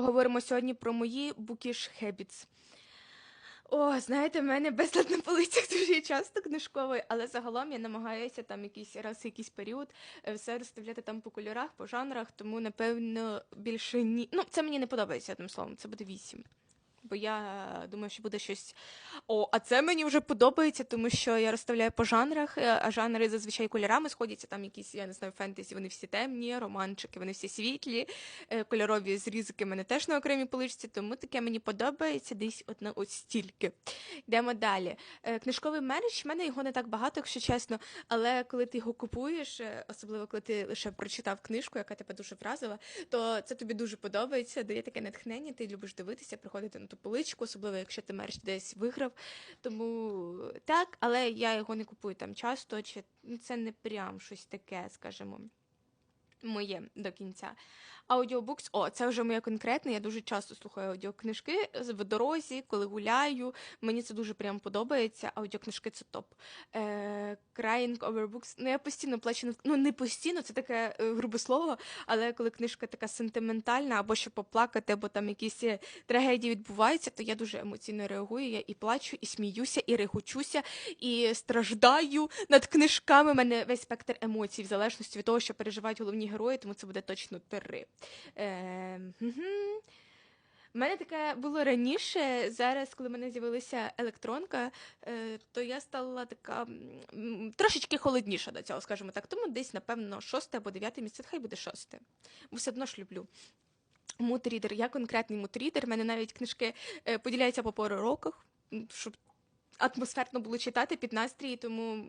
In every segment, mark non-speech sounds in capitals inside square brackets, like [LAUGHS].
поговоримо сьогодні про мої habits. О, знаєте, в мене безлад на полицях [LAUGHS] дуже часто книжковий, але загалом я намагаюся там якийсь раз, якийсь період е, все розставляти там по кольорах, по жанрах, тому напевно більше ні. Ну, це мені не подобається одним словом, це буде вісім. Бо я думаю, що буде щось. О, а це мені вже подобається, тому що я розставляю по жанрах, е, а жанри зазвичай кольорами сходяться. Там якісь, я не знаю, фентезі, вони всі темні, романчики, вони всі світлі, е, кольорові зрізки в мене теж на окремій поличці, тому таке мені подобається десь от на стільки. Йдемо далі. Е, Книжковий мерч, в мене його не так багато, якщо чесно, але коли ти його купуєш, особливо коли ти лише прочитав книжку, яка тебе дуже вразила, то це тобі дуже подобається, дає таке натхнення, ти любиш дивитися, приходити на ту поличку, особливо якщо ти мерч десь виграв. Тому так, але я його не купую там часто, чи це не прям щось таке, скажімо. Моє до кінця. Аудіобукс, о, це вже моє конкретне. Я дуже часто слухаю аудіокнижки в дорозі, коли гуляю. Мені це дуже прям подобається. Аудіокнижки це топ. Е, Crying over books. Ну, я постійно плачу Ну, не постійно, це таке е, грубе слово, але коли книжка така сентиментальна, або щоб поплакати, або там якісь е, трагедії відбуваються, то я дуже емоційно реагую. Я і плачу, і сміюся, і регочуся, і страждаю над книжками. У мене весь спектр емоцій, в залежності від того, що переживають головні герої, тому це буде точно три. Е, мгм. У мене таке було раніше. Зараз, коли в мене з'явилася електронка, е, то я стала така трошечки холодніша до цього, скажімо так. Тому десь, напевно, шосте або дев'яте місце, хай буде шосте. Бо все одно ж люблю. Мудрідер, я конкретний мудрідер. У мене навіть книжки е, поділяються по пору роках, щоб атмосферно було читати під настрій, тому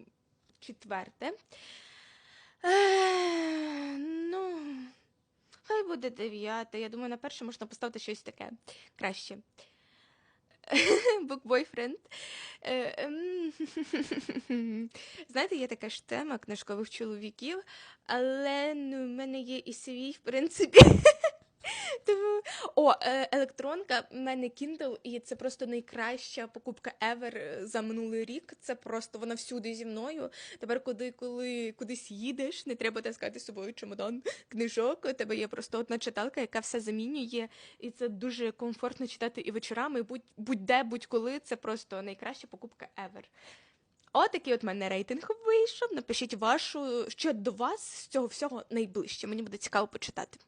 четверте. Ну, хай буде дев'яте. Я думаю, на перше можна поставити щось таке краще. [LAUGHS] Е, ем, [LAUGHS] Знаєте, є така ж тема книжкових чоловіків, але ну, в мене є і свій, в принципі. [LAUGHS] О, е, електронка, в мене Kindle, і це просто найкраща покупка ever е, за минулий рік. Це просто вона всюди зі мною. Тепер, коли, коли кудись їдеш, не треба таскати з собою чемодан книжок. У тебе є просто одна читалка, яка все замінює, і це дуже комфортно читати і вечорами, будь, будь-де, будь-коли. Це просто найкраща покупка ever. Отакий от в мене рейтинг вийшов. Напишіть вашу, що до вас з цього всього найближче. Мені буде цікаво почитати.